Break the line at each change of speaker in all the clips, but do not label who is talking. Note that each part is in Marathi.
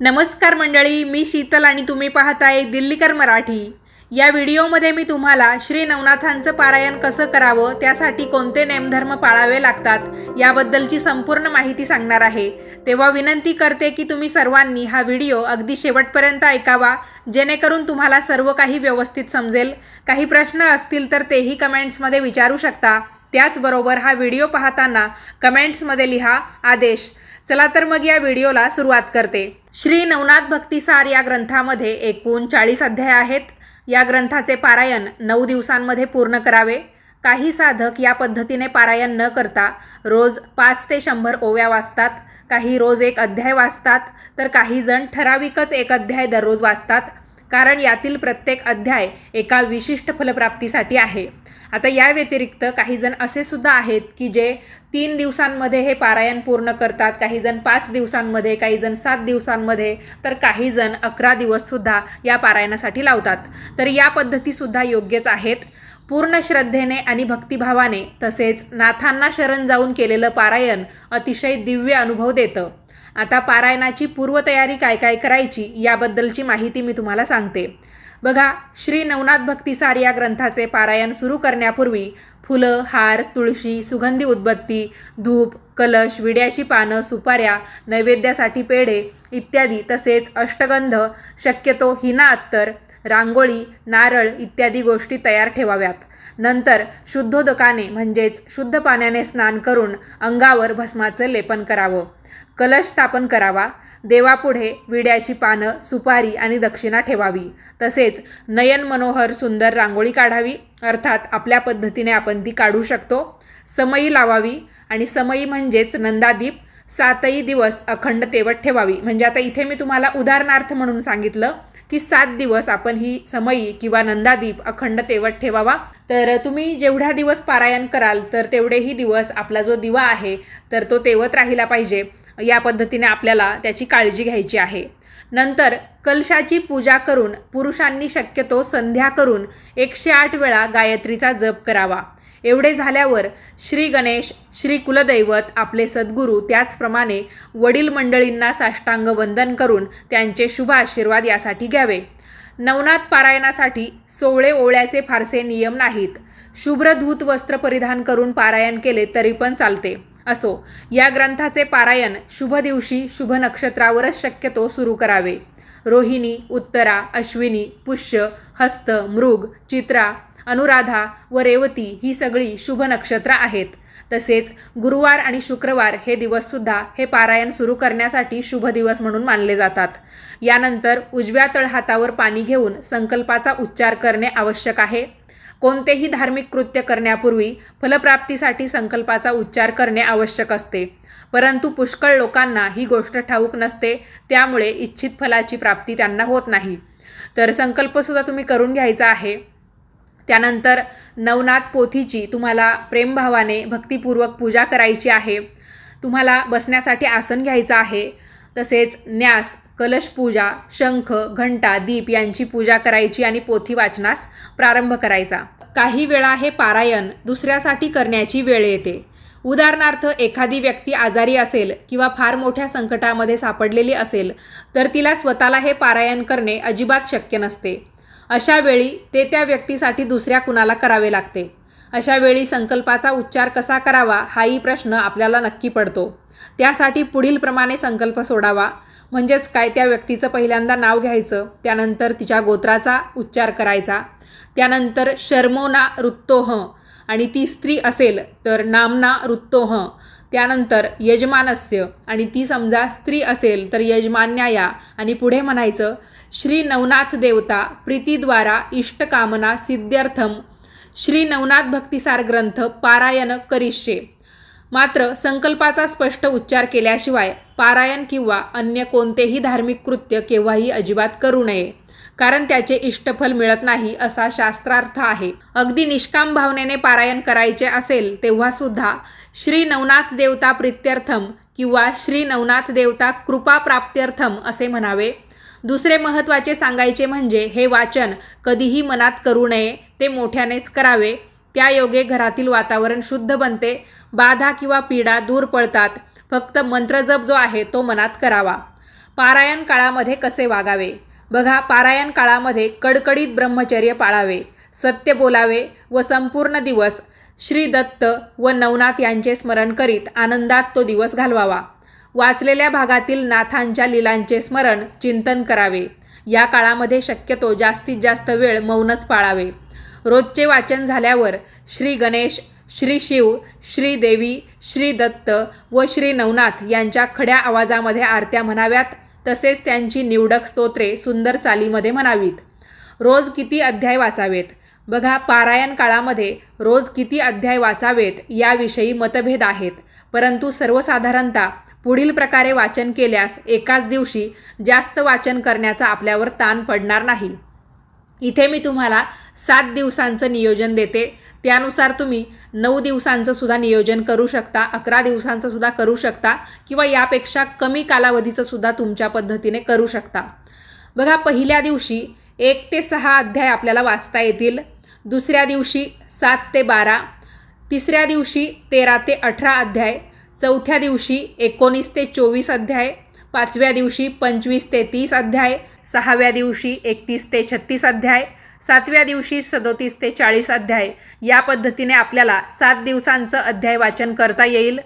नमस्कार मंडळी मी शीतल आणि तुम्ही पाहताय दिल्लीकर मराठी. या व्हिडिओमध्ये मी तुम्हाला श्री नवनाथांचं पारायण कसं करावं त्यासाठी कोणते नेमधर्म पाळावे लागतात याबद्दलची संपूर्ण माहिती सांगणार आहे. तेव्हा विनंती करते की तुम्ही सर्वांनी हा व्हिडिओ अगदी शेवटपर्यंत ऐकावा जेणेकरून तुम्हाला सर्व काही व्यवस्थित समजेल. काही प्रश्न असतील तर तेही कमेंट्समध्ये विचारू शकता. त्याचबरोबर हा व्हिडिओ पाहताना कमेंट्समध्ये लिहा आदेश. चला तर मग या व्हिडिओला सुरुवात करते. श्री नवनाथ भक्तिसार या ग्रंथामध्ये एकूण चाळीस अध्याय आहेत. या ग्रंथाचे पारायण नऊ दिवसांमध्ये पूर्ण करावे. काही साधक या पद्धतीने पारायण न करता रोज पाच ते शंभर ओव्या वाचतात. काही रोज एक अध्याय वाचतात तर काही जण ठराविकच एक अध्याय दररोज वाचतात. कारण यातील प्रत्येक अध्याय एका विशिष्ट फलप्राप्तीसाठी आहे. आता या व्यतिरिक्त काही जण असे सुद्धा आहेत की जे तीन दिवसांमध्ये हे पारायण पूर्ण करतात काही जण पाच दिवसांमध्ये काही जण सात दिवसांमध्ये तर काही जण अकरा दिवससुद्धा या पारायणासाठी लावतात. तर या पद्धतीसुद्धा योग्यच आहेत. पूर्ण श्रद्धेने आणि भक्तिभावाने तसेच नाथांना शरण जाऊन केलेलं पारायण अतिशय दिव्य अनुभव देतं. आता पारायणाची पूर्वतयारी काय काय करायची याबद्दलची माहिती मी तुम्हाला सांगते. बघा श्री नवनाथ भक्तिसार या ग्रंथाचे पारायण सुरू करण्यापूर्वी फुलं हार तुळशी सुगंधी उदबत्ती धूप कलश विड्याची पानं सुपाऱ्या नैवेद्यासाठी पेढे इत्यादी तसेच अष्टगंध शक्यतो हिना अत्तर रांगोळी नारळ इत्यादी गोष्टी तयार ठेवाव्यात. नंतर शुद्धोदकाने म्हणजेच शुद्ध पाण्याने स्नान करून अंगावर भस्माचं लेपन करावं. कलश स्थापन करावा देवापुढे विड्याची पानं सुपारी आणि दक्षिणा ठेवावी. तसेच नयन मनोहर सुंदर रांगोळी काढावी अर्थात आपल्या पद्धतीने आपण ती काढू शकतो. समई लावावी आणि समई म्हणजेच नंदादीप सातही दिवस अखंड तेवत ठेवावी. म्हणजे आता इथे मी तुम्हाला उदाहरणार्थ म्हणून सांगितलं की सात दिवस आपण ही समयी किंवा नंदादीप अखंड तेवत ठेवावा. तर तुम्ही जेवढ्या दिवस पारायण कराल तर तेवढेही दिवस आपला जो दिवा आहे तर तो तेवत राहिला पाहिजे. या पद्धतीने आपल्याला त्याची काळजी घ्यायची आहे. नंतर कलशाची पूजा करून पुरुषांनी शक्यतो संध्या करून एकशे आठ वेळा गायत्रीचा जप करावा. एवढे झाल्यावर श्री गणेश श्री कुलदैवत आपले सद्गुरू त्याचप्रमाणे वडील मंडळींना साष्टांग वंदन करून त्यांचे शुभ आशीर्वाद यासाठी घ्यावे. नवनाथ पारायणासाठी सोवळे ओवळ्याचे फारसे नियम नाहीत. शुभ्र धूत वस्त्र परिधान करून पारायण केले तरी पण चालते. असो. या ग्रंथाचे पारायण शुभ दिवशी शुभ नक्षत्रावरच शक्यतो सुरू करावे. रोहिणी उत्तरा अश्विनी पुष्य हस्त मृग चित्रा अनुराधा व रेवती ही सगळी शुभ नक्षत्र आहेत. तसेच गुरुवार आणि शुक्रवार हे दिवससुद्धा हे पारायण सुरू करण्यासाठी शुभ दिवस म्हणून मानले जातात. यानंतर उजव्या तळहातावर पाणी घेऊन संकल्पाचा उच्चार करणे आवश्यक आहे. कोणतेही धार्मिक कृत्य करण्यापूर्वी फलप्राप्तीसाठी संकल्पाचा उच्चार करणे आवश्यक असते. परंतु पुष्कळ लोकांना ही गोष्ट ठाऊक नसते त्यामुळे इच्छित फलाची प्राप्ती त्यांना होत नाही. तर संकल्पसुद्धा तुम्ही करून घ्यायचा आहे. त्यानंतर नवनाथ पोथीची तुम्हाला प्रेमभावाने भक्तिपूर्वक पूजा करायची आहे. तुम्हाला बसण्यासाठी आसन घ्यायचं आहे. तसेच न्यास कलशपूजा शंख घंटा दीप यांची पूजा करायची आणि पोथी वाचनास प्रारंभ करायचा. काही वेळा हे पारायण दुसऱ्यासाठी करण्याची वेळ येते. उदाहरणार्थ एखादी व्यक्ती आजारी असेल किंवा फार मोठ्या संकटामध्ये सापडलेली असेल तर तिला स्वतःला हे पारायण करणे अजिबात शक्य नसते. अशा वेळी ते त्या व्यक्तीसाठी दुसऱ्या कुणाला करावे लागते. अशा वेळी संकल्पाचा उच्चार कसा करावा हाही प्रश्न आपल्याला नक्की पडतो. त्यासाठी पुढीलप्रमाणे संकल्प सोडावा. म्हणजेच काय त्या व्यक्तीचं पहिल्यांदा नाव घ्यायचं त्यानंतर तिच्या गोत्राचा उच्चार करायचा. त्यानंतर शर्मोना रुत्तोह आणि ती स्त्री असेल तर नामना रुत्तोह त्यानंतर यजमानस्य आणि ती समजा स्त्री असेल तर यजमान्याया. आणि पुढे म्हणायचं श्री नवनाथ देवता प्रीतीद्वारा इष्टकामना सिद्ध्यर्थम श्री नवनाथ भक्तिसार ग्रंथ पारायण करिष्ये. मात्र संकल्पाचा स्पष्ट उच्चार केल्याशिवाय पारायण किंवा अन्य कोणतेही धार्मिक कृत्य केव्हाही अजिबात करू नये कारण त्याचे इष्टफल मिळत नाही असा शास्त्रार्थ आहे. अगदी निष्काम भावनेने पारायण करायचे असेल तेव्हा सुद्धा श्री नवनाथ देवता प्रित्यर्थम किंवा श्री नवनाथ देवता कृपा प्राप्त्यर्थम असे म्हणावे. दुसरे महत्त्वाचे सांगायचे म्हणजे हे वाचन कधीही मनात करू नये ते मोठ्यानेच करावे. त्या योगे घरातील वातावरण शुद्ध बनते बाधा किंवा पीडा दूर पळतात फक्त मंत्रजप जो आहे तो मनात करावा. पारायण काळामध्ये कसे वागावे? बघा पारायण काळामध्ये कडकडीत ब्रह्मचर्य पाळावे सत्य बोलावे व संपूर्ण दिवस श्री दत्त व नवनाथ यांचे स्मरण करीत आनंदात तो दिवस घालवावा. वाचलेल्या भागातील नाथांच्या लीलांचे स्मरण चिंतन करावे. या काळामध्ये शक्यतो जास्तीत जास्त वेळ मौनच पाळावे. रोजचे वाचन झाल्यावर श्री गणेश श्री शिव श्री देवी श्री दत्त व श्री नवनाथ यांच्या खड्या आवाजामध्ये आरत्या म्हणाव्यात तसेच त्यांची निवडक स्तोत्रे सुंदर चालीमध्ये म्हणावीत. रोज किती अध्याय वाचावेत? बघा पारायण काळामध्ये रोज किती अध्याय वाचावेत याविषयी मतभेद आहेत. परंतु सर्वसाधारणतः पुढील प्रकारे वाचन केल्यास एकाच दिवशी जास्त वाचन करण्याचा आपल्यावर ताण पडणार नाही. इथे मी तुम्हाला सात दिवसांचं नियोजन देते. त्यानुसार तुम्ही नऊ दिवसांचं सुद्धा नियोजन करू शकता अकरा दिवसांचं सुद्धा करू शकता किंवा यापेक्षा कमी कालावधीचं सुद्धा तुमच्या पद्धतीने करू शकता. बघा पहिल्या दिवशी एक ते सहा अध्याय आपल्याला वाचता येतील. दुसऱ्या दिवशी सात ते बारा. तिसऱ्या दिवशी तेरा ते अठरा अध्याय. चौथ्या दिवशी एकोणीस ते चोवीस अध्याय पाचव्या दिवशी पंचवीस ते तीस अध्याय सहाव्या दिवशी एकतीस ते छत्तीस अध्याय सातव्या दिवशी सदोतीस ते चाळीस अध्याय या पद्धतीने आपल्याला सात दिवसांचं अध्याय वाचन करता येईल.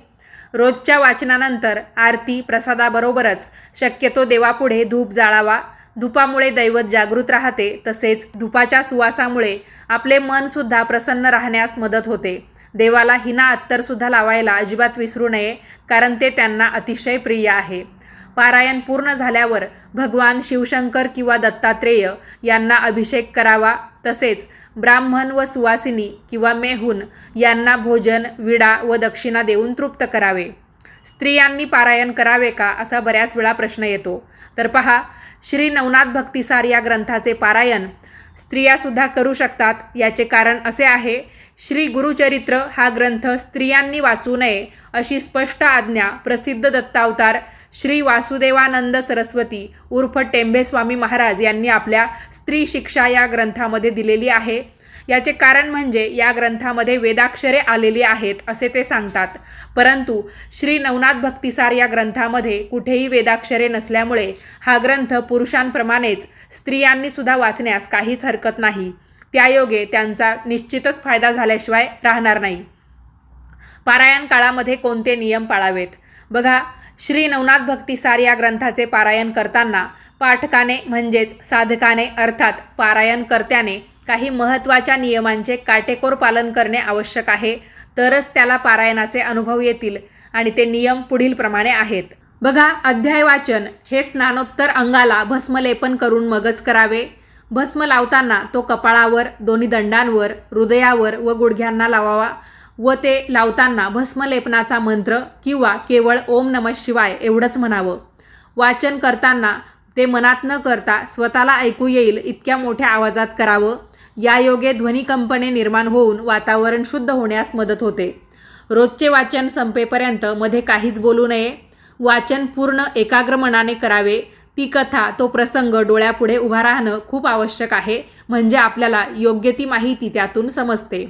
रोजच्या वाचनानंतर आरती प्रसादाबरोबरच शक्यतो देवापुढे धूप जाळावा. धुपामुळे दैवत जागृत राहते तसेच धुपाच्या सुवासामुळे आपले मनसुद्धा प्रसन्न राहण्यास मदत होते. देवाला हिना अत्तरसुद्धा लावायला अजिबात विसरू नये कारण ते त्यांना अतिशय प्रिय आहे. पारायण पूर्ण झाल्यावर भगवान शिवशंकर किंवा दत्तात्रेय यांना अभिषेक करावा तसेच ब्राह्मण व सुवासिनी किंवा मेहून यांना भोजन विडा व दक्षिणा देऊन तृप्त करावे. स्त्रियांनी पारायण करावे का असा बऱ्याच वेळा प्रश्न येतो. तर पहा श्री नवनाथ भक्तिसार या ग्रंथाचे पारायण स्त्रियासुद्धा करू शकतात याचे कारण असे आहे श्री गुरुचरित्र हा ग्रंथ स्त्रियांनी वाचू नये अशी स्पष्ट आज्ञा प्रसिद्ध दत्तावतार श्री वासुदेवानंद सरस्वती उर्फ टेंभेस्वामी महाराज यांनी आपल्या स्त्री शिक्षा या ग्रंथामध्ये दिलेली आहे. याचे कारण म्हणजे या ग्रंथामध्ये वेदाक्षरे आलेली आहेत असे ते सांगतात. परंतु श्री नवनाथ भक्तिसार या ग्रंथामध्ये कुठेही वेदाक्षरे नसल्यामुळे हा ग्रंथ पुरुषांप्रमाणेच स्त्रियांनी सुद्धा वाचण्यास काहीच हरकत नाही. त्यायोगे त्यांचा निश्चितच फायदा झाल्याशिवाय राहणार नाही. पारायण काळामध्ये कोणते नियम पाळावेत? बघा श्री नवनाथ भक्तिसार या ग्रंथाचे पारायण करताना पाठकाने म्हणजेच साधकाने अर्थात पारायणकर्त्याने काही महत्त्वाच्या नियमांचे काटेकोर पालन करणे आवश्यक आहे तरच त्याला पारायणाचे अनुभव येतील आणि ते नियम पुढीलप्रमाणे आहेत. बघा अध्याय वाचन हे स्नानोत्तर अंगाला भस्मलेपन करून मगच करावे. भस्म लावताना तो कपाळावर दोन्ही दंडांवर हृदयावर व गुडघ्यांना लावावा व ते लावताना भस्मलेपनाचा मंत्र किंवा केवळ ओम नमः शिवाय एवढंच म्हणावं. वाचन करताना ते मनात न करता स्वतःला ऐकू येईल इतक्या मोठ्या आवाजात करावं. यायोगे ध्वनिकंपने निर्माण होऊन वातावरण शुद्ध होण्यास मदत होते. रोजचे वाचन संपेपर्यंत मध्ये काहीच बोलू नये. वाचन पूर्ण एकाग्र मनाने करावे. ती कथा तो प्रसंग डोळ्यापुढे उभा राहणं खूप आवश्यक आहे. म्हणजे आपल्याला योग्य ती माहिती त्यातून समजते.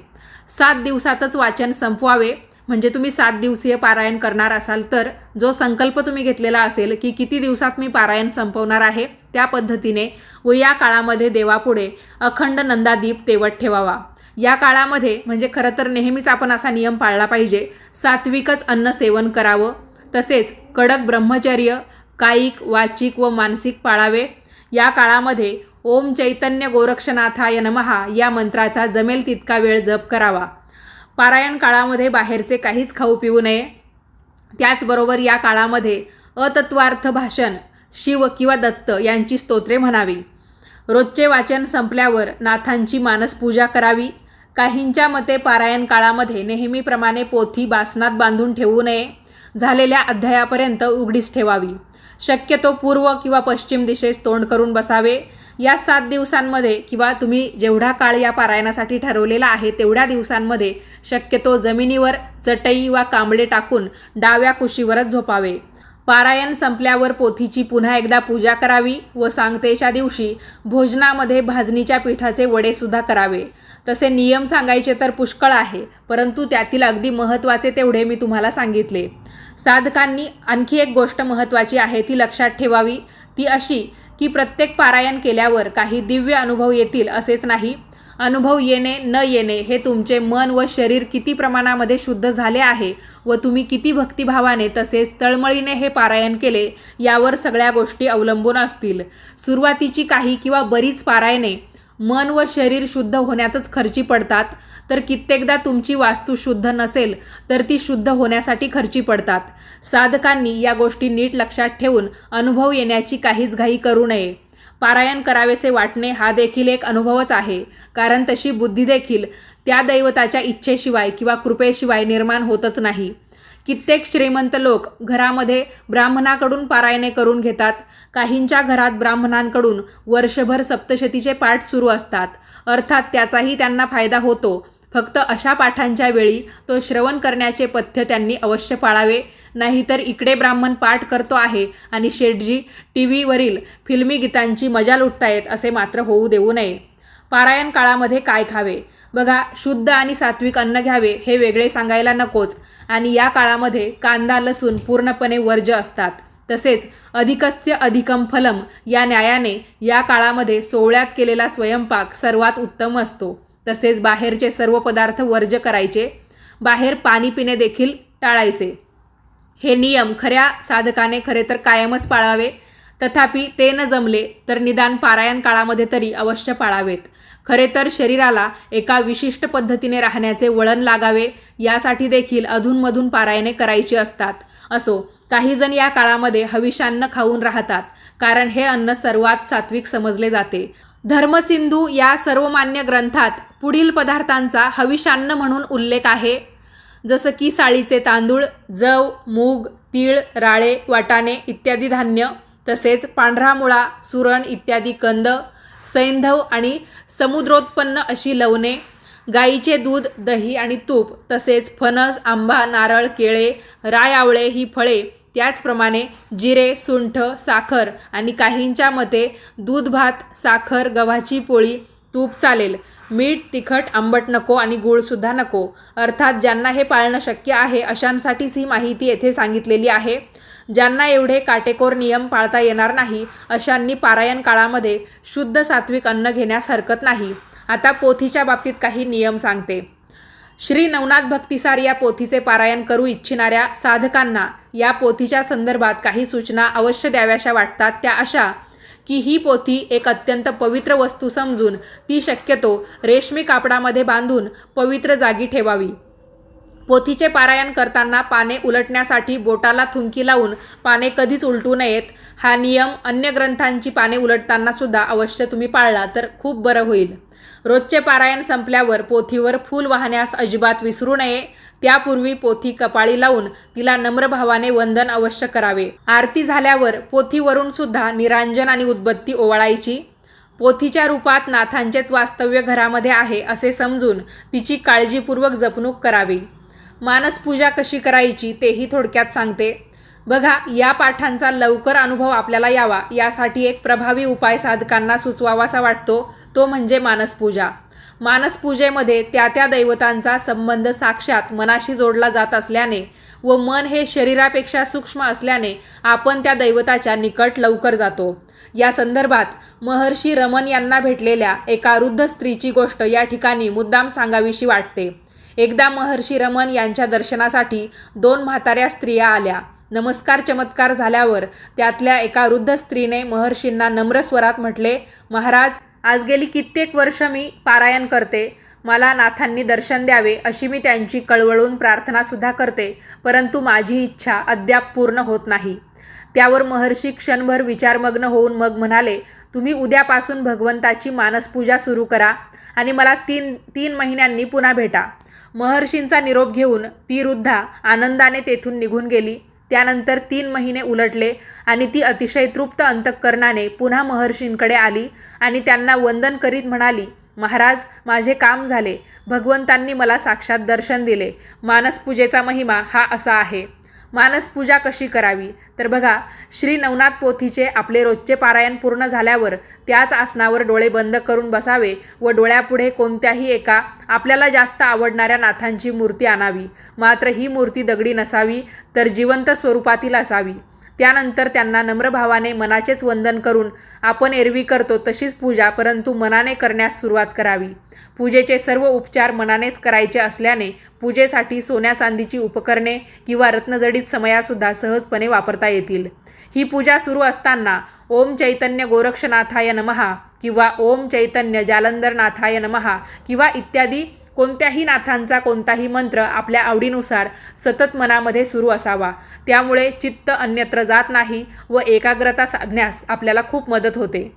सात दिवसातच वाचन संपवावे. म्हणजे तुम्ही सात दिवसीय पारायण करणार असाल तर जो संकल्प तुम्ही घेतलेला असेल की किती दिवसात मी पारायण संपवणार आहे त्या पद्धतीने व या काळामध्ये देवापुढे अखंड नंदादीप तेवत ठेवावा. या काळामध्ये म्हणजे खरं तर नेहमीच आपण असा नियम पाळला पाहिजे. सात्विकच अन्न सेवन करावं. तसेच कडक ब्रह्मचर्य कायिक वाचिक व मानसिक पाळावे. या काळामध्ये ओम चैतन्य गोरक्षनाथाय नमहा या मंत्राचा जमेल तितका वेळ जप करावा. पारायण काळामध्ये बाहेरचे काहीच खाऊ पिऊ नये. त्याचबरोबर या काळामध्ये अतत्वार्थ भाषण शिव किंवा दत्त यांची स्तोत्रे म्हणावी. रोजचे वाचन संपल्यावर नाथांची मानसपूजा करावी. काहींच्या मते पारायण काळामध्ये नेहमीप्रमाणे पोथी बासनात बांधून ठेवू नये. झालेल्या अध्यायापर्यंत उघडीच ठेवावी. शक्यतो पूर्व किंवा पश्चिम दिशेस तोंड करून बसावे. या सात दिवसांमध्ये किंवा तुम्ही जेवढा काळ या पारायणासाठी ठरवलेला आहे तेवढ्या दिवसांमध्ये शक्यतो जमिनीवर चटई वा कांबळे टाकून डाव्या कुशीवरच झोपावे. पारायण संपल्यावर पोथीची पुन्हा एकदा पूजा करावी व सांगतेच्या दिवशी भोजनामध्ये भाजणीच्या पिठाचे वडेसुद्धा करावे. तसे नियम सांगायचे तर पुष्कळ आहे परंतु त्यातील अगदी महत्त्वाचे तेवढे मी तुम्हाला सांगितले. साधकांनी आणखी एक गोष्ट महत्त्वाची आहे ती लक्षात ठेवावी. ती अशी की प्रत्येक पारायण केल्यावर काही दिव्य अनुभव येतील असेच नाही. अनुभव येणे न येणे हे तुमचे मन व शरीर किती प्रमाणामध्ये शुद्ध झाले आहे व तुम्ही किती भक्तिभावाने तसेच तळमळीने हे पारायण केले यावर सगळ्या गोष्टी अवलंबून असतील. सुरुवातीची काही किंवा बरीच पारायणे मन व शरीर शुद्ध होण्यातच खर्ची पडतात. तर कित्येकदा तुमची वास्तू शुद्ध नसेल तर ती शुद्ध होण्यासाठी खर्ची पडतात. साधकांनी या गोष्टी नीट लक्षात ठेवून अनुभव येण्याची काहीच घाई करू नये. पारायण करावेसे वाटणे हा देखील एक अनुभवच आहे. कारण तशी बुद्धी देखील त्या दैवताच्या इच्छेशिवाय किंवा कृपेशिवाय निर्माण होतच नाही. कित्येक श्रीमंत लोक घरामध्ये ब्राह्मणाकडून पारायणे करून घेतात. काहींच्या घरात ब्राह्मणांकडून वर्षभर सप्तशतीचे पाठ सुरू असतात. अर्थात त्याचाही त्यांना फायदा होतो. फक्त अशा पाठांच्या वेळी तो श्रवण करण्याचे पथ्य त्यांनी अवश्य पाळावे. नाहीतर इकडे ब्राह्मण पाठ करतो आहे आणि शेठजी टी व्हीवरील फिल्मी गीतांची मजा लुटतायत असे मात्र होऊ देऊ नये. पारायण काळामध्ये काय खावे? बघा शुद्ध आणि सात्विक अन्न घ्यावे हे वेगळे सांगायला नकोच. आणि या काळामध्ये कांदा लसूण पूर्णपणे वर्ज्य असतात. तसेच अधिकस्य अधिकम फलम या न्यायाने या काळामध्ये सोहळ्यात केलेला स्वयंपाक सर्वात उत्तम असतो. तसेच बाहेरचे सर्व पदार्थ वर्ज्य करायचे. बाहेर पाणी पिणे देखील टाळायचे. हे नियम खऱ्या साधकाने खरे तर कायमच पाळावे. तथापि ते न जमले तर निदान पारायण काळामध्ये तरी अवश्य पाळावेत. खरे तर शरीराला एका विशिष्ट पद्धतीने राहण्याचे वळण लागावे यासाठी देखील अधूनमधून पारायणे करायची असतात. असो काहीजण या काळामध्ये हविषान्न खाऊन राहतात कारण हे अन्न सर्वात सात्विक समजले जाते. धर्मसिंधू या सर्वमान्य ग्रंथात पुढील पदार्थांचा हविषान्न म्हणून उल्लेख आहे. जसं की साळीचे तांदूळ जव मूग तीळ राळे वाटाणे इत्यादी धान्य तसेच पांढरा मुळा सुरण इत्यादी कंद सैंधव आणि समुद्रोत्पन्न अशी लवणे गाईचे दूध दही आणि तूप तसेच फणस आंबा नारळ केळे राय आवळे ही फळे त्याचप्रमाणे जिरे सुंठ साखर आणि काहींच्या मते दूध भात साखर गव्हाची पोळी तूप चालेल. मीठ तिखट आंबट नको आणि गूळसुद्धा नको. अर्थात ज्यांना हे पाळणं शक्य आहे अशांसाठीच ही माहिती येथे सांगितलेली आहे. ज्यांना एवढे काटेकोर नियम पाळता येणार नाही अशांनी पारायण काळामध्ये शुद्ध सात्विक अन्न घेण्यास हरकत नाही. आता पोथीच्या बाबतीत काही नियम सांगते. श्री नवनाथ भक्तिसार या पोथीचे पारायण करू इच्छिणाऱ्या साधकांना या पोथीच्या संदर्भात काही सूचना अवश्य द्याव्याशा वाटतात त्या अशा की ही पोथी एक अत्यंत पवित्र वस्तू समजून ती शक्यतो रेशमी कापडामध्ये बांधून पवित्र जागी ठेवावी. पोथीचे पारायण करताना पाने उलटण्यासाठी बोटाला थुंकी लावून पाने कधीच उलटू नयेत. हा नियम अन्य ग्रंथांची पाने उलटताना सुद्धा अवश्य तुम्ही पाळला तर खूप बरं होईल. रोजचे पारायण संपल्यावर पोथीवर फूल वाहण्यास अजिबात विसरू नये. त्यापूर्वी पोथी कपाळी लावून तिला नम्रभावाने वंदन अवश्य करावे. आरती झाल्यावर पोथीवरून सुद्धा निरांजन आणि उद्बत्ती ओवाळायची. पोथीच्या रूपात नाथांचेच वास्तव्य घरामध्ये आहे असे समजून तिची काळजीपूर्वक जपणूक करावी. मानसपूजा कशी करायची तेही थोडक्यात सांगते. बघा या पाठांचा लवकर अनुभव आपल्याला यावा. यासाठी एक प्रभावी उपाय साधकांना सुचवावासा वाटतो. तो म्हणजे मानसपूजा मानसपूजेमध्ये त्या त्या दैवतांचा संबंध साक्षात मनाशी जोडला जात असल्याने व मन हे शरीरापेक्षा सूक्ष्म असल्याने आपण त्या दैवताच्या निकट लवकर जातो. या संदर्भात महर्षी रमन यांना भेटलेल्या एका वृद्ध स्त्रीची गोष्ट या ठिकाणी मुद्दाम सांगावीशी वाटते. एकदा महर्षी रमन यांच्या दर्शनासाठी दोन म्हाताऱ्या स्त्रिया आल्या. नमस्कार चमत्कार झाल्यावर त्यातल्या एका वृद्ध स्त्रीने महर्षींना नम्र स्वरात म्हटले महाराज आज गेली कित्येक वर्ष मी पारायण करते. मला नाथांनी दर्शन द्यावे अशी मी त्यांची कळवळून प्रार्थनासुद्धा करते परंतु माझी इच्छा अद्याप पूर्ण होत नाही. त्यावर महर्षी क्षणभर विचारमग्न होऊन मग म्हणाले तुम्ही उद्यापासून भगवंताची मानसपूजा सुरू करा आणि मला तीन तीन महिन्यांनी पुन्हा भेटा. महर्षींचा निरोप घेऊन ती वृद्धा आनंदाने तेथून निघून गेली. त्यानंतर तीन महिने उलटले आणि ती अतिशय तृप्त अंतःकरणाने पुन्हा महर्षींकडे आली आणि त्यांना वंदन करीत म्हणाली महाराज माझे काम झाले. भगवंतांनी मला साक्षात दर्शन दिले. मानसपूजेचा महिमा हा असा आहे. मानसपूजा कशी करावी? तर बघा श्री नवनाथ पोथीचे आपले रोजचे पारायण पूर्ण झाल्यावर त्याच आसनावर डोळे बंद करून बसावे व डोळ्यापुढे कोणत्याही एका आपल्याला जास्त आवडणाऱ्या नाथांची मूर्ती आणावी. मात्र ही मूर्ती दगडी नसावी तर जिवंत स्वरूपातील असावी. त्यानंतर त्यांना नम्रभावाने मनाचेच वंदन करून आपण एरवी करतो तशीच पूजा परंतु मनाने करण्यास सुरुवात करावी. पूजेचे सर्व उपचार मनानेच करायचे असल्याने पूजेसाठी सोन्या चांदीची उपकरणे किंवा रत्नजडीत समयासुद्धा सहजपणे वापरता येतील. ही पूजा सुरू असताना ओम चैतन्य गोरक्षनाथाय नमहा किंवा ओम चैतन्य जालंधरनाथाय नमहा किंवा इत्यादी कोणत्याही नाथांचा कोणताही मंत्र आपल्या आवडीनुसार सतत मनामध्ये सुरू असावा. त्यामुळे चित्त अन्यत्र जात नाही व एकाग्रता साधण्यास आपल्याला खूप मदत होते.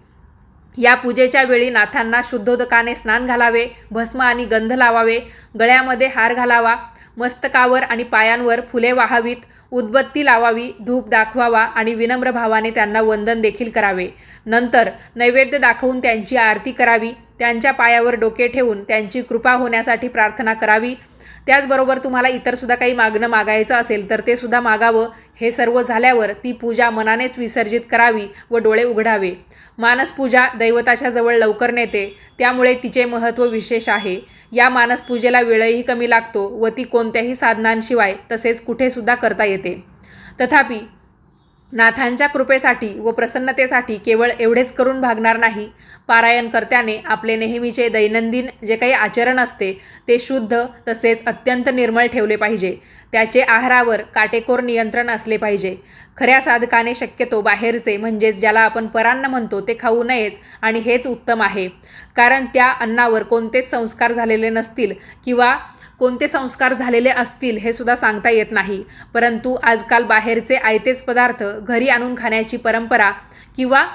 या पूजेच्या वेळी नाथांना शुद्धोदकाने स्नान घालावे भस्म आणि गंध लावावे गळ्यामध्ये हार घालावा मस्तकावर आणि पायांवर फुले वाहावीत उदबत्ती लावावी धूप दाखवावा आणि विनम्र भावाने त्यांना वंदन देखील करावे. नंतर नैवेद्य दाखवून त्यांची आरती करावी त्यांच्या पायावर डोके ठेवून त्यांची कृपा होण्यासाठी प्रार्थना करावी. त्याचबरोबर तुम्हाला इतरसुद्धा काही मागणं मागायचं असेल तर ते सुद्धा मागावं. हे सर्व झाल्यावर ती पूजा मनानेच विसर्जित करावी व डोळे उघडावे. मानसपूजा दैवताच्या जवळ लवकर नेते त्यामुळे तिचे महत्त्व विशेष आहे. या मानसपूजेला वेळही कमी लागतो व ती कोणत्याही साधनांशिवाय तसेच कुठेसुद्धा करता येते. तथापि नाथांच्या कृपेसाठी व प्रसन्नतेसाठी केवळ एवढेच करून भागणार नाही. पारायणकर्त्याने आपले नेहमीचे दैनंदिन जे काही आचरण असते ते शुद्ध तसेच अत्यंत निर्मळ ठेवले पाहिजे. त्याचे आहारावर काटेकोर नियंत्रण असले पाहिजे. खऱ्या साधकाने शक्यतो बाहेरचे म्हणजेच ज्याला आपण परान्न म्हणतो ते खाऊ नयेच आणि हेच उत्तम आहे. कारण त्या अन्नावर कोणतेच संस्कार झालेले नसतील किंवा कोणते संस्कार झालेले असतील हे सुद्धा सांगता येत नाही. परंतु आजकाल बाहेरचे आयतेच पदार्थ घरी आणून खाण्याची परंपरा किंवा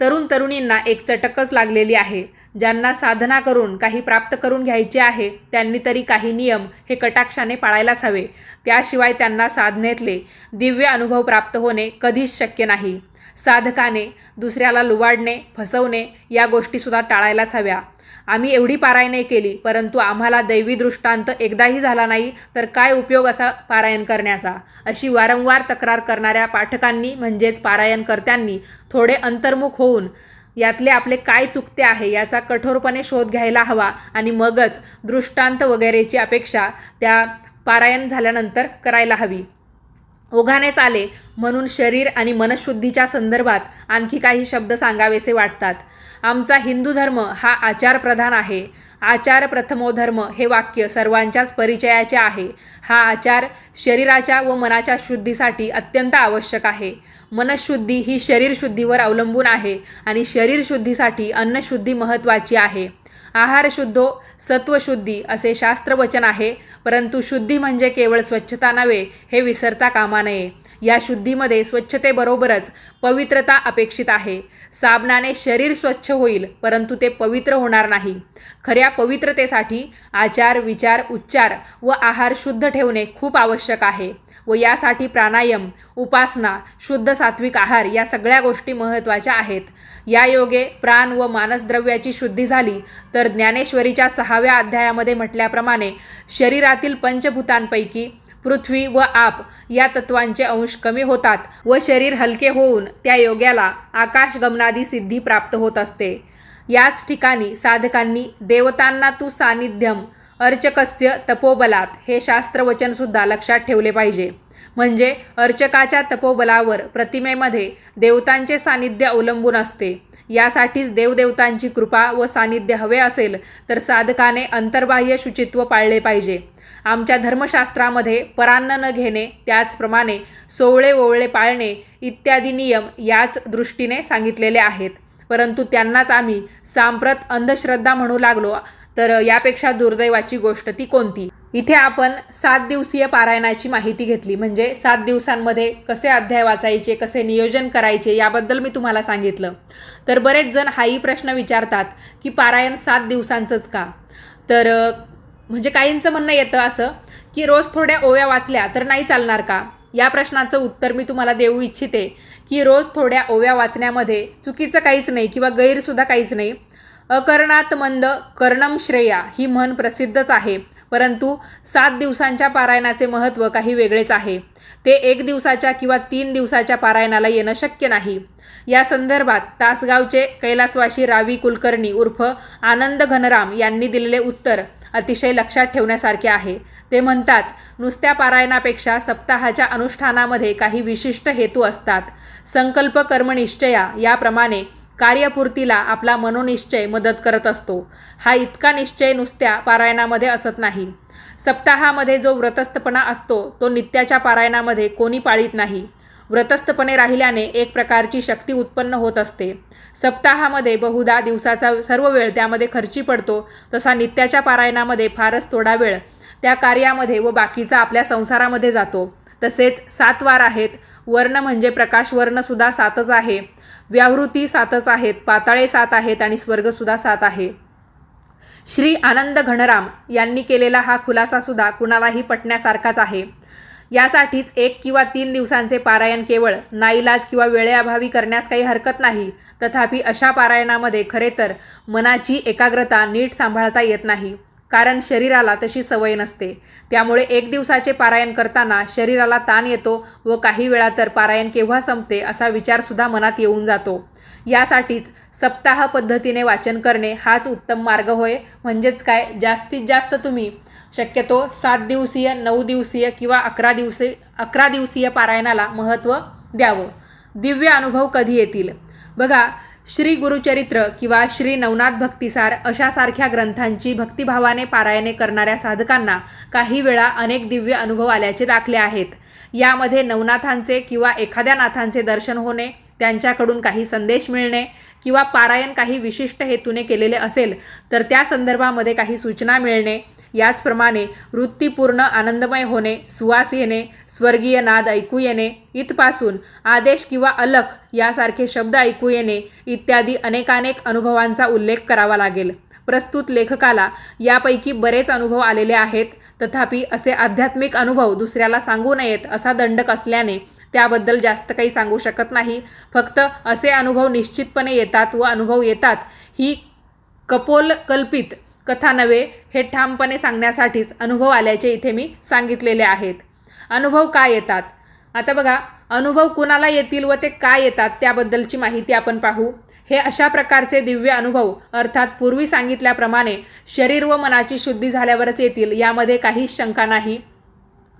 तरुण तरुणींना एक चटकच लागलेली आहे. ज्यांना साधना करून काही प्राप्त करून घ्यायचे आहे त्यांनी तरी काही नियम हे कटाक्षाने पाळायलाच हवे. त्याशिवाय त्यांना साधनेतले दिव्य अनुभव प्राप्त होणे कधीच शक्य नाही. साधकाने दुसऱ्याला लुवाडणे फसवणे या गोष्टीसुद्धा टाळायलाच हव्या. आम्ही एवढी पारायणे केली परंतु आम्हाला दैवी दृष्टांत एकदाही झाला नाही तर काय उपयोग असा पारायण करण्याचा? अशी वारंवार तक्रार करणाऱ्या पाठकांनी म्हणजेच पारायणकर्त्यांनी थोडे अंतर्मुख होऊन यातले आपले काय चुकते आहे याचा कठोरपणे शोध घ्यायला हवा आणि मगच दृष्टांत वगैरेची अपेक्षा त्या पारायण झाल्यानंतर करायला हवी. ओघानेच आले म्हणून शरीर आणि मनशुद्धीच्या संदर्भात आणखी काही शब्द सांगावेसे वाटतात. आमचा हिंदू धर्म हा आचारप्रधान आहे. आचार प्रथमो धर्म हे वाक्य सर्वांच्याच परिचयाचे आहे. हा आचार शरीराच्या व मनाच्या शुद्धीसाठी अत्यंत आवश्यक आहे. मनशुद्धी ही शरीरशुद्धीवर अवलंबून आहे आणि शरीरशुद्धीसाठी अन्नशुद्धी महत्त्वाची आहे. आहार शुद्धो सत्वशुद्धी असे शास्त्रवचन आहे परंतु शुद्धी म्हणजे केवळ स्वच्छता नव्हे हे विसरता कामा नये. या शुद्धीमध्ये स्वच्छतेबरोबरच पवित्रता अपेक्षित आहे. साबणाने शरीर स्वच्छ होईल परंतु ते पवित्र होणार नाही. खऱ्या पवित्रतेसाठी आचार विचार उच्चार व आहार शुद्ध ठेवणे खूप आवश्यक आहे व यासाठी प्राणायाम उपासना शुद्ध सात्विक आहार या सगळ्या गोष्टी महत्त्वाच्या आहेत. या योगे प्राण व मानसद्रव्याची शुद्धी झाली तर ज्ञानेश्वरीच्या सहाव्या अध्यायामध्ये म्हटल्याप्रमाणे शरीरातील पंचभूतांपैकी पृथ्वी व आप या तत्वांचे अंश कमी होतात व शरीर हलके होऊन त्या योग्याला आकाशगमनादी सिद्धी प्राप्त होत असते. याच ठिकाणी साधकांनी देवतांना तू सानिध्यम अर्चकस्य तपोबलात हे शास्त्रवचनसुद्धा लक्षात ठेवले पाहिजे. म्हणजे अर्चकाच्या तपोबलावर प्रतिमेमध्ये देवतांचे सानिध्य अवलंबून असते. यासाठीच देवदेवतांची कृपा व सानिध्य हवे असेल तर साधकाने अंतर्बाह्य शुचित्व पाळले पाहिजे. आमच्या धर्मशास्त्रामध्ये परान्न न घेणे त्याचप्रमाणे सोवळे ओवळे पाळणे इत्यादी नियम याच दृष्टीने सांगितलेले आहेत. परंतु त्यांनाच आम्ही सांप्रत अंधश्रद्धा म्हणू लागलो तर यापेक्षा दुर्दैवाची गोष्ट ती कोणती? इथे आपण सात दिवसीय पारायणाची माहिती घेतली. म्हणजे सात दिवसांमध्ये कसे अध्याय वाचायचे कसे नियोजन करायचे याबद्दल मी तुम्हाला सांगितलं. तर बरेच जण हाही प्रश्न विचारतात की पारायण सात दिवसांचंच का? तर म्हणजे काहींचं म्हणणं येतं असं की रोज थोड्या ओव्या वाचल्या तर नाही चालणार का? या प्रश्नाचं उत्तर मी तुम्हाला देऊ इच्छिते की रोज थोड्या ओव्या वाचण्यामध्ये चुकीचं काहीच नाही किंवा गैरसुद्धा काहीच नाही. अकर्णात मंद कर्णम श्रेया ही म्हण प्रसिद्धच आहे. परंतु सात दिवसांच्या पारायणाचे महत्त्व काही वेगळेच आहे. ते एक दिवसाच्या किंवा तीन दिवसाच्या पारायणाला येणं शक्य नाही. या संदर्भात तासगावचे कैलासवाशी रावी कुलकर्णी उर्फ आनंद घनराम यांनी दिलेले उत्तर अतिशय लक्षात ठेवण्यासारखे आहे. ते म्हणतात नुसत्या पारायणापेक्षा सप्ताहाच्या अनुष्ठानामध्ये काही विशिष्ट हेतू असतात. संकल्प कर्मनिश्चया याप्रमाणे कार्यपूर्तीला आपला मनोनिश्चय मदत करत असतो. हा इतका निश्चय नुसत्या पारायणामध्ये असत नाही. सप्ताहामध्ये जो व्रतस्थपणा असतो तो नित्याच्या पारायणामध्ये कोणी पाळीत नाही. व्रतस्थपणे राहिल्याने एक प्रकारची शक्ती उत्पन्न होत असते. सप्ताहामध्ये बहुधा दिवसाचा सर्व वेळ त्यामध्ये खर्ची पडतो तसा नित्याच्या पारायणामध्ये फारच थोडा वेळ त्या कार्यामध्ये व बाकीचा आपल्या संसारामध्ये जातो. तसेच सात वार आहेत वर्ण म्हणजे प्रकाश वर्णसुद्धा सातच आहे. व्यावृत्ती सातच आहेत पाताळे सात आहेत आणि स्वर्गसुद्धा सात आहे. श्री आनंद घनराम यांनी केलेला हा खुलासासुद्धा कुणालाही पटण्यासारखाच आहे. यासाठीच एक किंवा तीन दिवसांचे पारायण केवळ नाईलाज किंवा वेळेअभावी करण्यास काही हरकत नाही. तथापि अशा पारायणामध्ये खरे तर मनाची एकाग्रता नीट सांभाळता येत नाही. कारण शरीराला तशी सवय नसते. त्यामुळे एक दिवसाचे पारायण करताना शरीराला ताण येतो व काही वेळा तर पारायण केव्हा संपते असा विचारसुद्धा मनात येऊन जातो. यासाठीच सप्ताह पद्धतीने वाचन करणे हाच उत्तम मार्ग होय. म्हणजेच काय? जास्तीत जास्त तुम्ही शक्यतो सात दिवसीय नऊ दिवसीय किंवा अकरा दिवसी अकरा दिवसीय पारायणाला महत्त्व द्यावं. दिव्य अनुभव कधी येतील? बघा श्री गुरुचरित्र किंवा श्री नवनाथ भक्तिसार अशासारख्या ग्रंथांची भक्तिभावाने पारायणे करणाऱ्या साधकांना काही वेळा अनेक दिव्य अनुभव आल्याचे दाखले आहेत. यामध्ये नवनाथांचे किंवा एखाद्या नाथांचे दर्शन होणे त्यांच्याकडून काही संदेश मिळणे किंवा पारायण काही विशिष्ट हेतूने केलेले असेल तर त्या संदर्भामध्ये काही सूचना मिळणे याचप्रमाणे वृत्तीपूर्ण आनंदमय होणे सुवास येणे स्वर्गीय नाद ऐकू येणे इथपासून आदेश किंवा अलख यासारखे शब्द ऐकू येणे इत्यादी अनेकानेक अनुभवांचा उल्लेख करावा लागेल. प्रस्तुत लेखकाला यापैकी बरेच अनुभव आलेले आहेत. तथापि असे आध्यात्मिक अनुभव दुसऱ्याला सांगू नयेत असा दंडक असल्याने त्याबद्दल जास्त काही सांगू शकत नाही. फक्त असे अनुभव निश्चितपणे येतात व अनुभव येतात ही कपोल कल्पित कथा नव्हे हे ठामपणे सांगण्यासाठीच अनुभव आल्याचे इथे मी सांगितलेले आहेत. अनुभव काय येतात? आता बघा अनुभव कुणाला येतील व ते काय येतात त्याबद्दलची माहिती आपण पाहू. हे अशा प्रकारचे दिव्य अनुभव अर्थात पूर्वी सांगितल्याप्रमाणे शरीर व मनाची शुद्धी झाल्यावरच येतील यामध्ये काहीच शंका नाही.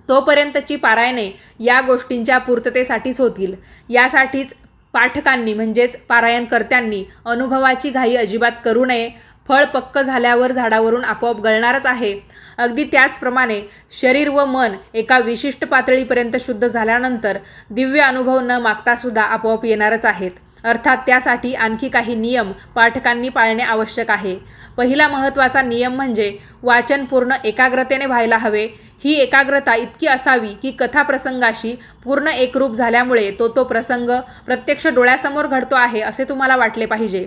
तोपर्यंतची पारायणे या गोष्टींच्या पूर्ततेसाठीच होतील. यासाठीच पाठकांनी म्हणजेच पारायणकर्त्यांनी अनुभवाची घाई अजिबात करू नये फळ पक्क झाल्यावर झाडावरून आपोआप गळणारच आहे. अगदी त्याचप्रमाणे शरीर व मन एका विशिष्ट पातळीपर्यंत शुद्ध झाल्यानंतर दिव्य अनुभव न मागतासुद्धा आपोआप येणारच आहेत. अर्थात त्यासाठी आणखी काही नियम पाठकांनी पाळणे आवश्यक आहे. पहिला महत्त्वाचा नियम म्हणजे वाचन पूर्ण एकाग्रतेने व्हायला हवे. ही एकाग्रता इतकी असावी की कथाप्रसंगाशी पूर्ण एकरूप झाल्यामुळे तो तो प्रसंग प्रत्यक्ष डोळ्यासमोर घडतो आहे असे तुम्हाला वाटले पाहिजे.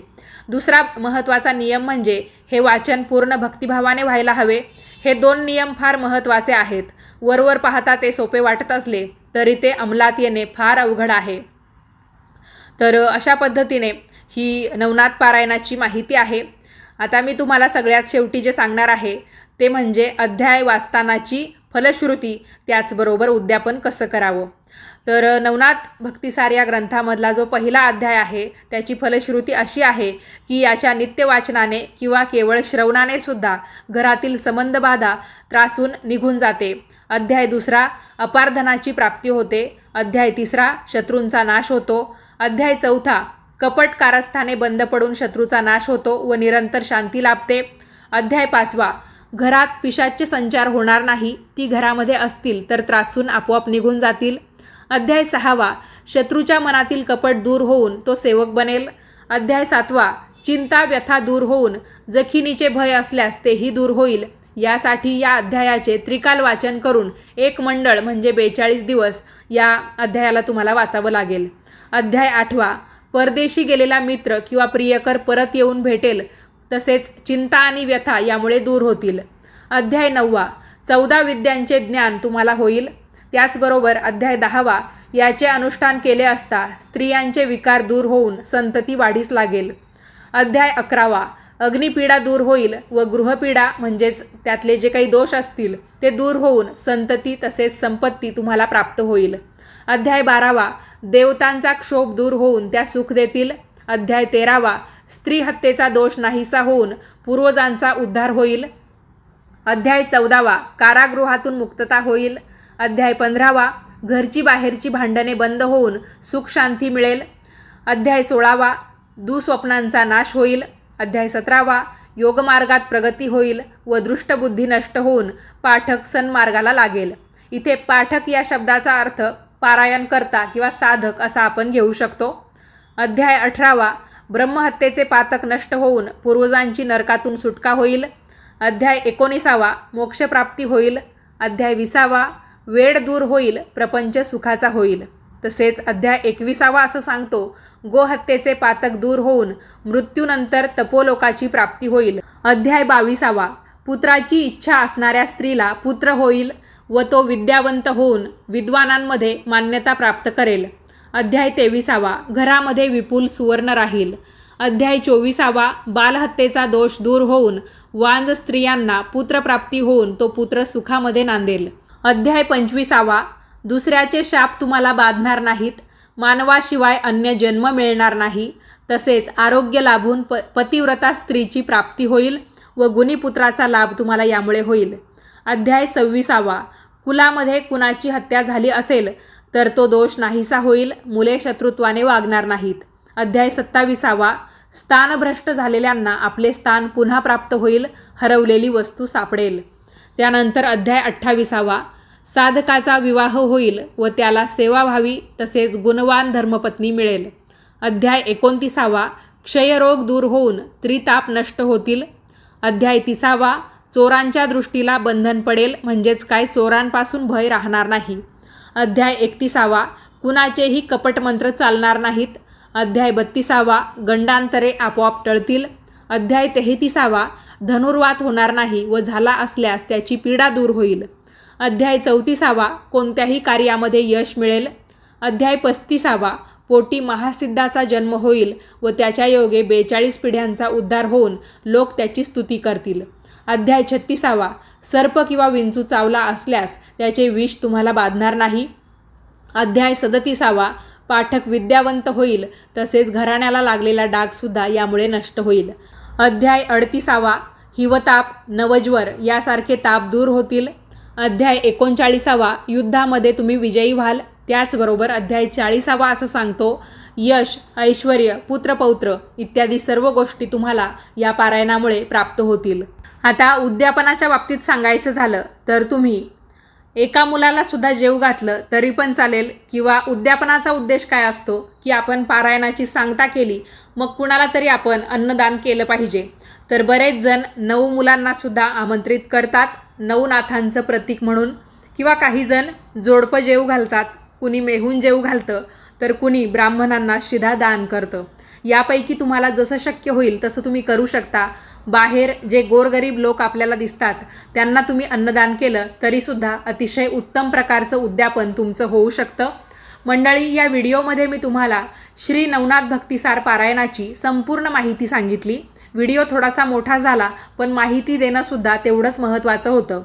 दुसरा महत्त्वाचा नियम म्हणजे हे वाचन पूर्ण भक्तिभावाने व्हायला हवे. हे दोन नियम फार महत्त्वाचे आहेत. वरवर पाहता ते सोपे वाटत असले तरी ते अंमलात येणे फार अवघड आहे. तर अशा पद्धतीने ही नवनाथ पारायणाची माहिती आहे. आता मी तुम्हाला सगळ्यात शेवटी जे सांगणार आहे ते म्हणजे अध्याय वाचतानाची फलश्रुती त्याचबरोबर उद्यापन कसं करावं? तर नवनाथ भक्तिसार या ग्रंथामधला जो पहिला अध्याय आहे त्याची फलश्रुती अशी आहे की याच्या नित्य वाचनाने किंवा केवळ श्रवणाने सुद्धा घरातील संबंधबाधा त्रासून निघून जाते. अध्याय दुसरा अपारधनाची प्राप्ती होते. अध्याय तिसरा शत्रूंचा नाश होतो. अध्याय चौथा कपट कारस्थाने बंद पडून शत्रूचा नाश होतो व निरंतर शांती लाभते. अध्याय पाचवा घरात पिशाचे संचार होणार नाही. ती घरामध्ये असतील तर त्रासून आपोआप निघून जातील. अध्याय सहावा. शत्रूच्या मनातील कपट दूर होऊन तो सेवक बनेल. अध्याय सातवा. चिंता व्यथा दूर होऊन जखिनीचे भय असल्यास तेही दूर होईल. यासाठी या अध्यायाचे त्रिकाल वाचन करून एक मंडळ म्हणजे बेचाळीस दिवस या अध्यायाला तुम्हाला वाचावं लागेल. अध्याय आठवा. परदेशी गेलेला मित्र किंवा प्रियकर परत येऊन भेटेल. तसेच चिंता आणि व्यथा यामुळे दूर होतील. अध्याय नववा. चौदा विद्यांचे ज्ञान तुम्हाला होईल. त्याचबरोबर अध्याय दहावा याचे अनुष्ठान केले असता स्त्रियांचे विकार दूर होऊन संतती वाढीस लागेल. अध्याय अकरावा अग्निपीडा दूर होईल व गृहपीडा म्हणजेच त्यातले जे काही दोष असतील ते दूर होऊन संतती तसेच संपत्ती तुम्हाला प्राप्त होईल. अध्याय बारावा देवतांचा क्षोभ दूर होऊन त्या सुख देतील. अध्याय तेरावा स्त्री हत्येचा दोष नाहीसा होऊन पूर्वजांचा उद्धार होईल. अध्याय चौदावा कारागृहातून मुक्तता होईल. अध्याय पंधरावा घरची बाहेरची भांडणे बंद होऊन सुख शांती मिळेल. अध्याय सोळावा दुस्वप्नांचा नाश होईल. अध्याय सतरावा योगमार्गात प्रगती होईल व दृष्टबुद्धी नष्ट होऊन पाठक सन्मार्गाला लागेल. इथे पाठक या शब्दाचा अर्थ पारायण करता किंवा साधक असा आपण घेऊ शकतो. अध्याय अठरावा ब्रह्महत्येचे पातक नष्ट होऊन पूर्वजांची नरकातून सुटका होईल. अध्याय एकोणीसावा मोक्षप्राप्ती होईल. अध्याय विसावा वेळ दूर होईल प्रपंच सुखाचा होईल. तसेच अध्याय एकविसावा असं सांगतो गोहत्येचे पातक दूर होऊन मृत्यूनंतर तपोलोकाची प्राप्ती होईल. अध्याय बावीसावा. पुत्राची इच्छा असणाऱ्या स्त्रीला पुत्र होईल व तो विद्यावंत होऊन विद्वानांमध्ये मान्यता प्राप्त करेल. अध्याय तेविसावा. घरामध्ये विपुल सुवर्ण राहील. अध्याय चोवीसावा. बालहत्येचा दोष दूर होऊन वांज स्त्रियांना पुत्रप्राप्ती होऊन तो पुत्र सुखामध्ये नांदेल. अध्याय पंचवीसावा. दुसऱ्याचे शाप तुम्हाला बाधणार नाहीत. मानवाशिवाय अन्य जन्म मिळणार नाही. तसेच आरोग्य लाभून प पतिव्रता स्त्रीची प्राप्ती होईल व गुणीपुत्राचा लाभ तुम्हाला यामुळे होईल. अध्याय सव्वीसावा. कुलामध्ये कुणाची हत्या झाली असेल तर तो दोष नाहीसा होईल मुले शत्रुत्वाने वागणार नाहीत. अध्याय सत्ताविसावा. स्थानभ्रष्ट झालेल्यांना आपले स्थान पुन्हा प्राप्त होईल हरवलेली वस्तू सापडेल. त्यानंतर अध्याय अठ्ठावीसावा साधकाचा विवाह होईल व त्याला सेवा व्हावी तसेच गुणवान धर्मपत्नी मिळेल. अध्याय एकोणतीसावा क्षयरोग दूर होऊन त्रिताप नष्ट होतील. अध्याय तिसावा चोरांच्या दृष्टीला बंधन पडेल म्हणजेच काय चोरांपासून भय राहणार नाही. अध्याय एकतीसावा कुणाचेही कपटमंत्र चालणार नाहीत. अध्याय बत्तीसावा गंडांतरे आपोआप टळतील. अध्याय तेहतीसावा धनुर्वात होणार नाही व झाला असल्यास त्याची पीडा दूर होईल. अध्याय चौतीसावा कोणत्याही कार्यामध्ये यश मिळेल. अध्याय पस्तीसावा पोटी महासिद्धाचा जन्म होईल व त्याच्या योगे बेचाळीस पिढ्यांचा उद्धार होऊन लोक त्याची स्तुती करतील. अध्याय छत्तीसावा सर्प किंवा विंचू चावला असल्यास त्याचे विष तुम्हाला बाधणार नाही. अध्याय सदतीसावा पाठक विद्यावंत होईल तसेच घराण्याला लागलेला डागसुद्धा यामुळे नष्ट होईल. अध्याय अडतीसावा हिवताप नवज्वर यासारखे ताप दूर होतील. अध्याय एकोणचाळीसावा युद्धामध्ये तुम्ही विजयी व्हाल त्याचबरोबर अध्याय चाळीसावा असं सांगतो यश ऐश्वर पुत्रपौत्र इत्यादी सर्व गोष्टी तुम्हाला या पारायणामुळे प्राप्त होतील. आता उद्यापनाच्या बाबतीत सांगायचं झालं तर तुम्ही एका मुलाला सुद्धा जेव घातलं तरी पण चालेल किंवा उद्यापनाचा उद्देश काय असतो की आपण पारायणाची सांगता केली मग कुणाला तरी आपण अन्नदान केलं पाहिजे. तर बरेच जण नऊ मुलांनासुद्धा आमंत्रित करतात नवनाथांचं प्रतीक म्हणून. किंवा काही जण जोडपं जेव घालतात कुणी मेहून जेव घालतं तर कुणी ब्राह्मणांना शिधा दान करतं. यापैकी तुम्हाला जसं शक्य होईल तसं तुम्ही करू शकता. बाहेर जे गोरगरीब लोक आपल्याला दिसतात त्यांना तुम्ही अन्नदान केलं तरीसुद्धा अतिशय उत्तम प्रकारचं उद्यापन तुमचं होऊ शकतं. मंडळी या व्हिडिओमध्ये मी तुम्हाला श्री नवनाथ भक्तिसार पारायणाची संपूर्ण माहिती सांगितली. व्हिडिओ थोडासा मोठा झाला पण माहिती देणंसुद्धा तेवढंच महत्त्वाचं होतं.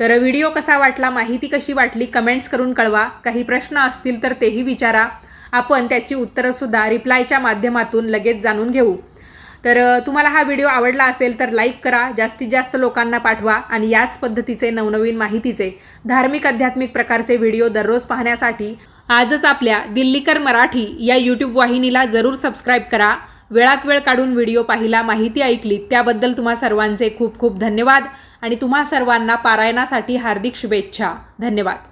तर व्हिडिओ कसा वाटला माहिती कशी वाटली कमेंट्स करून कळवा. काही प्रश्न असतील तर तेही विचारा. आपण त्याची उत्तरंसुद्धा रिप्लायच्या माध्यमातून लगेच जाणून घेऊ. तर तुम्हाला हा व्हिडिओ आवडला असेल तर लाईक करा जास्तीत जास्त लोकांना पाठवा आणि याच पद्धतीचे नवनवीन माहितीचे धार्मिक आध्यात्मिक प्रकारचे व्हिडिओ दररोज पाहण्यासाठी आजच आपल्या दिल्लीकर मराठी या यूट्यूब वाहिनीला जरूर सबस्क्राईब करा. वेळात वेळ काढून व्हिडिओ पाहिला माहिती ऐकली त्याबद्दल तुम्हा सर्वांचे खूप खूप धन्यवाद आणि तुम्हा सर्वांना पारायणासाठी हार्दिक शुभेच्छा. धन्यवाद.